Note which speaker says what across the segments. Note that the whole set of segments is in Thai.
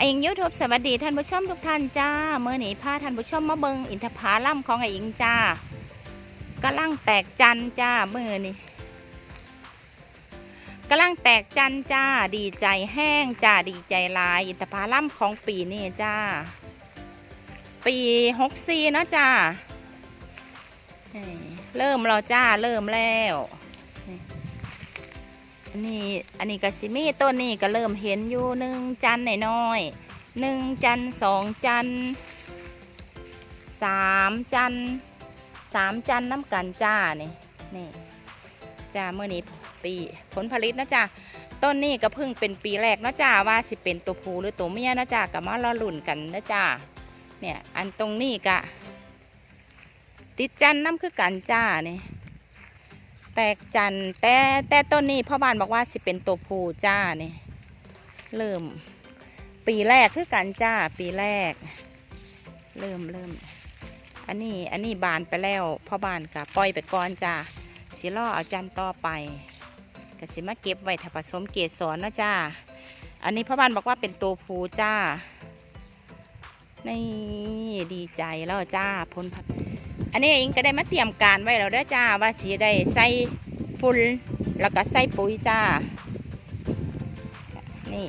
Speaker 1: ไอ้ยิงยูทูบสวัสดีท่านผู้ชมทุกท่านจ้าเมื่อหนีผ้าท่านผู้ชมมาเบิงอินทผาล่ำของไอ้ยิงจ้ากำลังแตกจันจ้าเมื่อนี้กำลังแตกจันจ้าดีใจแห้งจ้าดีใจลาย อินทผาล่ำของปีนี้จ้า ปีหกสี่นาะจ้าเริ่มแล้วจ้าเริ่มแล้ว นี่อันนี้อันนี้ก็สิมีต้นนี้ก็เริ่มเห็นอยู่หนึ่งจันทร์น้อยๆหนึ่งจันสองจันสามจันสามจันน้ำกันจ้านี่นี่จ้าเมื่อนี้ปีผลผลิตนะจ้าต้นนี้ก็เพิ่งเป็นปีแรกนะจ้าว่าสิเป็นตัวผู้หรือตัวเมียนะจ้ากับมาล้อลุ่นกันนะจ้าเนี่ยอันตรงนี้กะติดจันน้ำคือกันจ้านี่ ตกจันแต่แต่ต้นนี้พ่อบ้านบอกว่าสิเป็นตัวผู้จ้าเนี่ยเริ่ม ปีแรกคือกันจ้าปีแรก เริ่มเริ่มอันนี้อันนี้บานไปแล้วพ่อบ้านกะปล่อยไปก่อนจ้าสิล่อเอาจันต่อไปก็สิมาเก็บไว้ถ้าผสมเกสรนะจ้าอันนี้พ่อบ้านบอกว่าเป็นตัวผู้จ้านี่ดีใจแล้วจ้าพ้นพัด อันนี้เองก็ได้มาเตรียมการไว้แล้วด้อจ้าว่าสีได้ใส่ฝุ่นแล้วก็ใส่ปุ๋ยจ้า นี่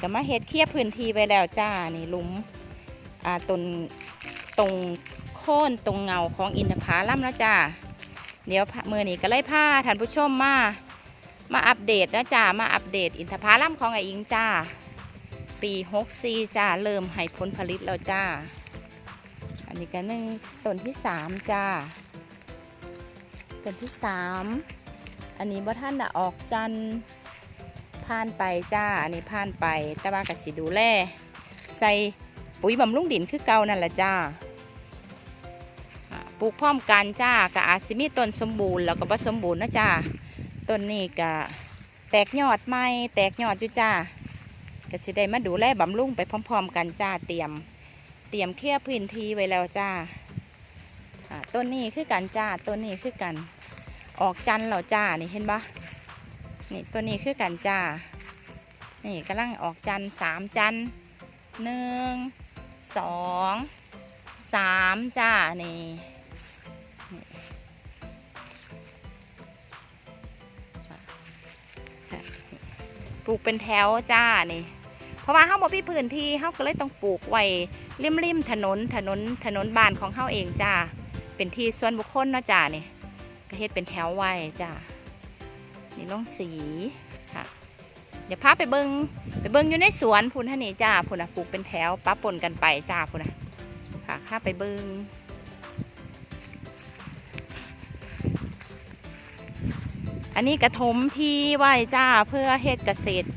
Speaker 1: ก็มาเฮ็ดเคลียร์พื้นที่ไว้แล้วจ้า นี่ลุมอ่าตรงตรงโค่นตรงเงาของอินทผลัมแล้วจ้า เดี๋ยวมือนี้ก็เลยพาท่านผู้ชมมา มาอัปเดตนะจ้า มาอัปเดตอินทผลัมของไอ้อิงจ้า ปีหกซีจ้า เริ่มให้ผลผลิตแล้วจ้า อันนี้ก็หนึ่งต้นที่สามจ้าต้นที่สามอันนี้บ่ท่านอะออกจันผ่านไปจ้า อันนี้ผ่านไป แต่ว่ากสิดูแลใส่ปุ๋ยบำรุงดินคือเก่านั่นแหละจ้าปลูกพร้อมกันจ้ากะอาจสิมีต้นสมบูรณ์แล้วก็บ่สมบูรณ์นะจ้าต้นนี้ก็แตกยอดใหม่แตกยอดอยู่จ้าก็สิได้มาดูแลบำรุงไปพร้อม ๆ กันจ้าเตรียม เตรียมเคลียร์พื้นที่ไว้แล้วจ้าต้นนี้คือกันจ้าต้นนี้คือกัน ออกจันแล้วจ้านี่เห็นปะนี่ต้นนี้คือกันจ้า นี่กำลังออกจันสามจันหนึ่งสองสามจ้านี่ปลูกเป็นแถวจ้านี่ เพราะว่าเฮาบ่มีพื้นที่เฮาก็เลยต้องปลูกไว้ ริมริมถนนถนนถนนบ้านของเฮาเองจ้าเป็นที่ส่วนบุคคลเนาะจ้านี่ก็เฮ็ดเป็นแถวไว้จ้านี่ลงสีค่ะ เดี๋ยวพาไปเบิงไปเบิงอยู่ในสวนพุ่นท่านี่จ้าพุ่นนะปลูกเป็นแถวปะปนกันไปจ้าพุ่นนะค่ะข้าไปเบิงอันนี้กระถมที่ไว้จ้าเพื่อเฮ็ดเกษตร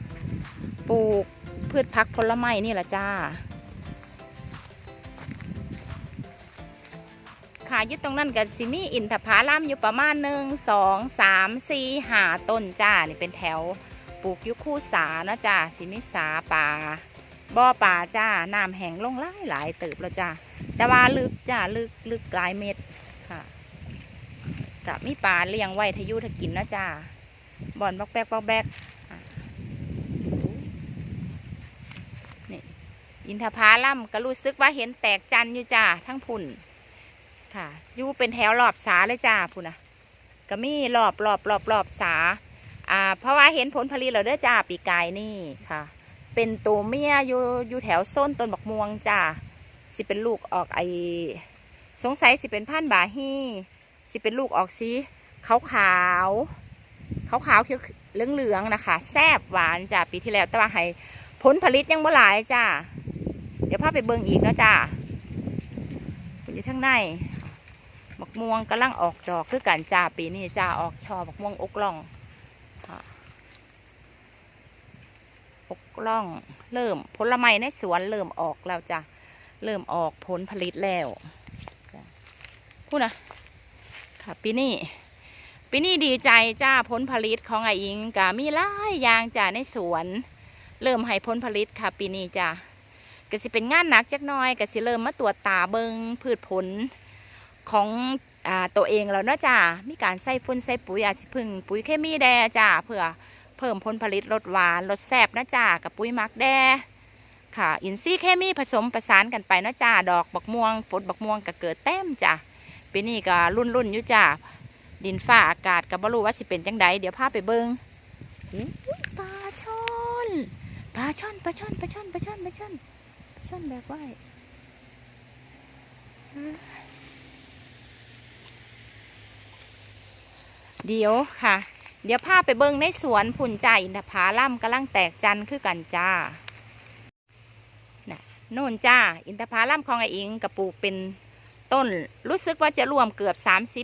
Speaker 1: ปลูกพืชพักผลไม้นี่แหละจ้า ยึดตรงนั้นกับซิมีอินทผลัมอยู่ประมาณหนึ่งสองสามสี่หาต้นจ้านี่เป็นแถวปลูกอยุคู่สาเนาะจ้าซิมิสาป่าบ่อป่าจ้าน้ำแห้งลงหลายหลายเติบแล้วจ้าแต่ว่าลึกจ้าลึกลึกหลายเม็ดค่ะกับมีป่าเลี้ยงไว้ทะยุทะกินนะจ้าบ่อนบอกแบกบอกแบกอินทผลัมก็รู้สึกว่าเห็นแตกจันอยู่จ้าทั้งพุ่น ค่ะอยู่เป็นแถวรอบสาเลยจ้าพุ่นะก็มีรอบรอบรอบรอบสาอ่าเพราะว่าเห็นผลผลิตแล้วเด้อจ้าปีกายนี่ค่ะ เป็นตัวเมียอยู่อยู่แถวส้นต้นบักม่วงจ้าสิเป็นลูกออกไอสงสัยสิเป็นพันบาฮีสิเป็นลูกออกสีขาวขาวขาวขาวเขียวเหลืองเหลืองๆนะคะแซบหวานจ้าปีที่แล้วแต่ว่าให้ผลผลิตยังบ่หลายจ้าเดี๋ยวพาไปเบิ่งอีกเนาะจ้าอยู่ข้างใน มะม่วงกำลังออกดอกคือกันจ้าปีนี้จ้าออกช่อมะม่วงอกล่องอกล่อง เริ่มผลไม้ในสวนเริ่มออกแล้วจ้าเริ่มออกผลผลิตแล้วพูดนะค่ะปีนี้ปีนี้ดีใจจ้าผลผลิตของไอ้อิงกะมีหลายอย่างจ้าในสวน เริ่มให้ผลผลิตค่ะ ปีนี้จ้ะก็สิเป็นงานหนักจักน้อยก็สิเริ่มมาตรวจตาเบิงพืชผล ของอ่าตัวเองแล้วเนาะจ้ะมีการใส่ฝุ่นใส่ปุ๋ยอาจจะพึ่งปุ๋ยเคมีแดจ้ะเพื่อเพิ่มผลผลิตลดหวานลดแสบนะจ้ะกับปุ๋ยมักแดค่ะ อินทรีย์เคมีผสมประสานกันไปนะจ้าดอกบักม่วงฝนบักม่วงก็เกิดเต็มจ้ะปีนี้ก็รุ่นรุ่นอยู่จ้าดินฟ้าอากาศก็บ่รู้ว่าสิเป็นจังใดเดี๋ยวพาไปเบิงปลาช่อนปลาช่อนปลาช่อนปลาช่อนปลาช่อนปลาช่อนปลาช่อนแบบว่า เดี๋ยวค่ะ เดี๋ยวพาไปเบิ้งในสวนผุนใจอินทผาล่ำกำลังแตกจันคือกันจ้าน่ะโน่นจ้า อินทผลัมของไออิงกระปลูกเป็นต้น รู้สึกว่าจะรวมเกือบ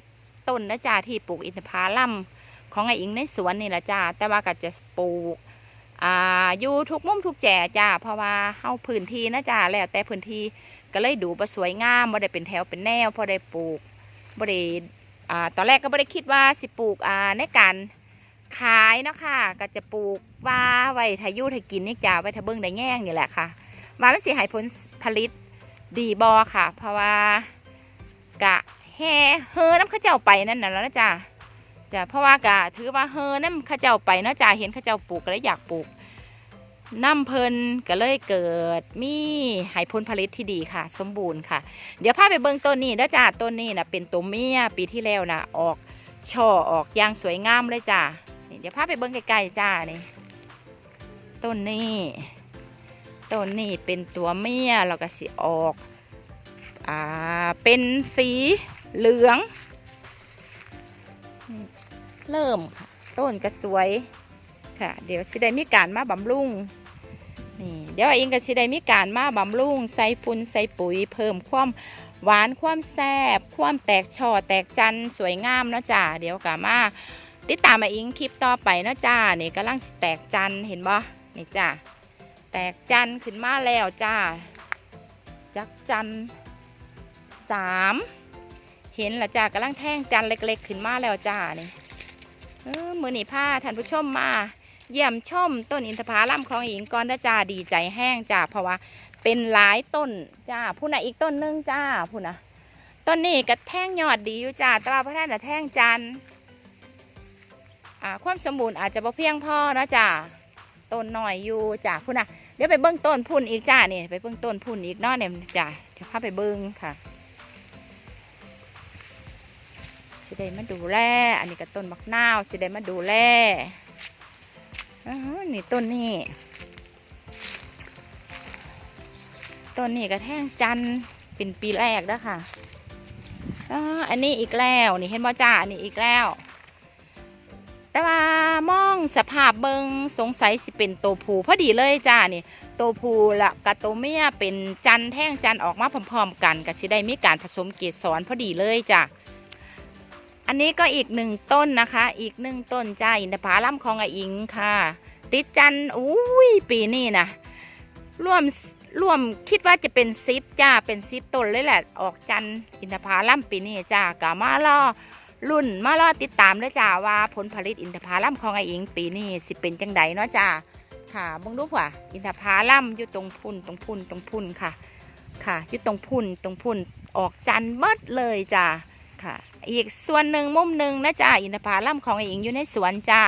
Speaker 1: 30 ต้นนะจ้าที่ปลูกอินทผลัมของไออิงในสวนนี่แหละจ้า แต่ว่าก็จะปลูกอ่าอยู่ทุกมุมทุกแจ่จ้า เพราะว่าเฮาพื้นที่นะจ้าแล้วแต่พื้นที่ก็เลยดูประสวยงามบ่ได้เป็นแถวเป็นแนวพอได้ปลูกบ่ได้ ตอนแรกก็บ่ได้คิดว่าสิปลูกในการขายเนาะค่ะก็จะปลูกว่าไว้ทายุทากินนี่จ้าไว้ทาเบิ่งได้แง่งนี่แหละค่ะว่ามันสิให้ผลผลิตดีบอค่ะ เพราะว่ากะแห่เฮอน้ำข้าเจ้าไปนั่นน่ะแล้วนะจ้ะจ้ะเพราะว่ากะถือว่าเฮอน้ำข้าเจ้าไปเนาะจ้ะเห็นข้าเจ้าปลูกก็เลยอยากปลูก น้ำเพลินก็เลยเกิดมีให้ผลผลิตที่ดีค่ะ สมบูรณ์ค่ะ เดี๋ยวพาไปเบิ่งต้นนี้นะจ้ะต้นนี้นะเป็นตัวเมียปีที่แล้วนะออกช่อออกยางสวยงามเลยจ้ะเดี๋ยวพาไปเบิ่งไกลๆจ้านี่ต้นนี้ต้นนี้เป็นตัวเมียแล้วก็สิออกอ่าเป็นสีเหลือง เริ่มค่ะ ต้นก็สวยค่ะ เดี๋ยวสิได้มีการมาบำรุง เดี๋ยวเองก็สิได้มีการมาบำรุงใส่ปุ่นใส่ปุ๋ย เพิ่มความหวานความแซ่บความแตกช่อแตกจันสวยงามเนาะจ้าเดี๋ยวกามาติดตามมาอิงคลิปต่อไปเนาะจ้านี่กำลังแตกจันเห็นบ่นี่จ้าแตกจันขึ้นมาแล้วจ้าจักจันสามเห็นละจ้ากำลังแท่งจันเล็ก ๆ ขึ้นมาแล้วจ้านี่เออมือหนีผ้าท่านผู้ชมมา เยี่ยมชมต้นอินทผลัมของหญิงก่อนะจ้าดีใจแห้งจ้าเพราะว่าเป็นหลายต้นจ้าผู้น่ะอีกต้นนึงจ้าผู้น่ะต้นนี้ก็แท่งยอดดีอยู่จ้าแต่ว่าพระท่านน่ะแท่งจันอ่าความสมบูรณ์อาจจะบ่เพียงพอนะจ้าต้นหน่อยอยู่จ้ะพุ่นนะเดี๋ยวไปเบิ้งต้นพุ่นอีกจ้าเนี่ยไปเบิ้งต้นพุ่นอีกนาเนี่ยจ้ะเดี๋ยวพาไปเบิ้งค่ะสิได้มาดูแล อันนี้ก็ต้นมักนาวสิได้มาดูแล อ๋อนี่ต้นนี้ต้นนี้กระแท่งจันเป็นปีแรกแล้วค่ะอ๋ออันนี้อีกแล้วนี่เห็นบ่จ้าอันนี้อีกแล้ว แต่ว่ามองสภาพเบิงสงสัยสิเป็นตัวผู้พอดีเลยจ้านี่ตัวผู้ละกับตัวเมียเป็นจันแท่งจันออกมาพร้อมๆกันก็สิได้มีการผสมเกสรพอดีเลยจ้า อันนี้ก็อีกหนึ่งต้นนะคะ อีกหนึ่งต้นจ้าอินทผลัมของออิงค่ะ ติดจันอุ้ยปีนี้นะร่วมร่วมคิดว่าจะเป็นซิปจ้าเป็นซิปต้นเลยแหละ ออกจันอินทผลัมปีนี้จ้ากะมาล่อรุ่นมารอติดตามด้วยจ้าว่าผลผลิตอินทผลัมของไออิงปีนี้สิเป็นจังใดเนาะจ้าค่ะบงดูว่ะอินทผลัมอยู่ตรงพุ่นตรงพุ่นตรงพุ่นค่ะ ค่ะอยู่ตรงพุ่นตรงพุ่นออกจันเบิดเลยจ้า ค่ะ อีกส่วนหนึ่งมุมหนึ่งนะจ๊ะอินทผลัมของอิงอยู่ในสวนจ้า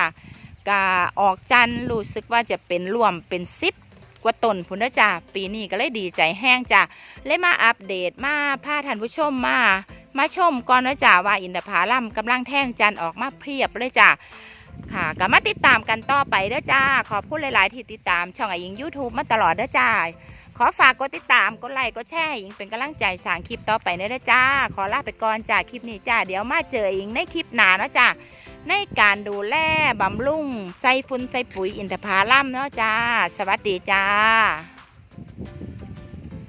Speaker 1: กาออกจันรู้สึกว่าจะเป็นรวมเป็นซิปกว่าตนพุ่นนะจ้าปีนี้ก็เลยดีใจแห้งจ้าเลยมาอัปเดตมาพาท่านผู้ชมมามาชมก่อนนะจ๊ะว่าอินทผลัมกำลังแท่งจันออกมาเพียบเลยจ้ะ ค่ะก็มาติดตามกันต่อไปเด้อจ้า ขอบคุณหลาย ๆ ที่ติดตามช่องไอ้ยิง YouTube มาตลอดเด้อจ้า ขอฝากกดติดตามกดไลค์กดแชร์ยิงเป็นกำลังใจสร้างคลิปต่อไปเด้อจ้า ขอลาไปก่อนจ้าคลิปนี้จ้าเดี๋ยวมาเจอยิงในคลิปหน้าเนาะจ้าในการดูแลบำรุงใส่ฝุ่นใส่ปุ๋ยอินทผลัมเนาะจ้า สวัสดีจ้า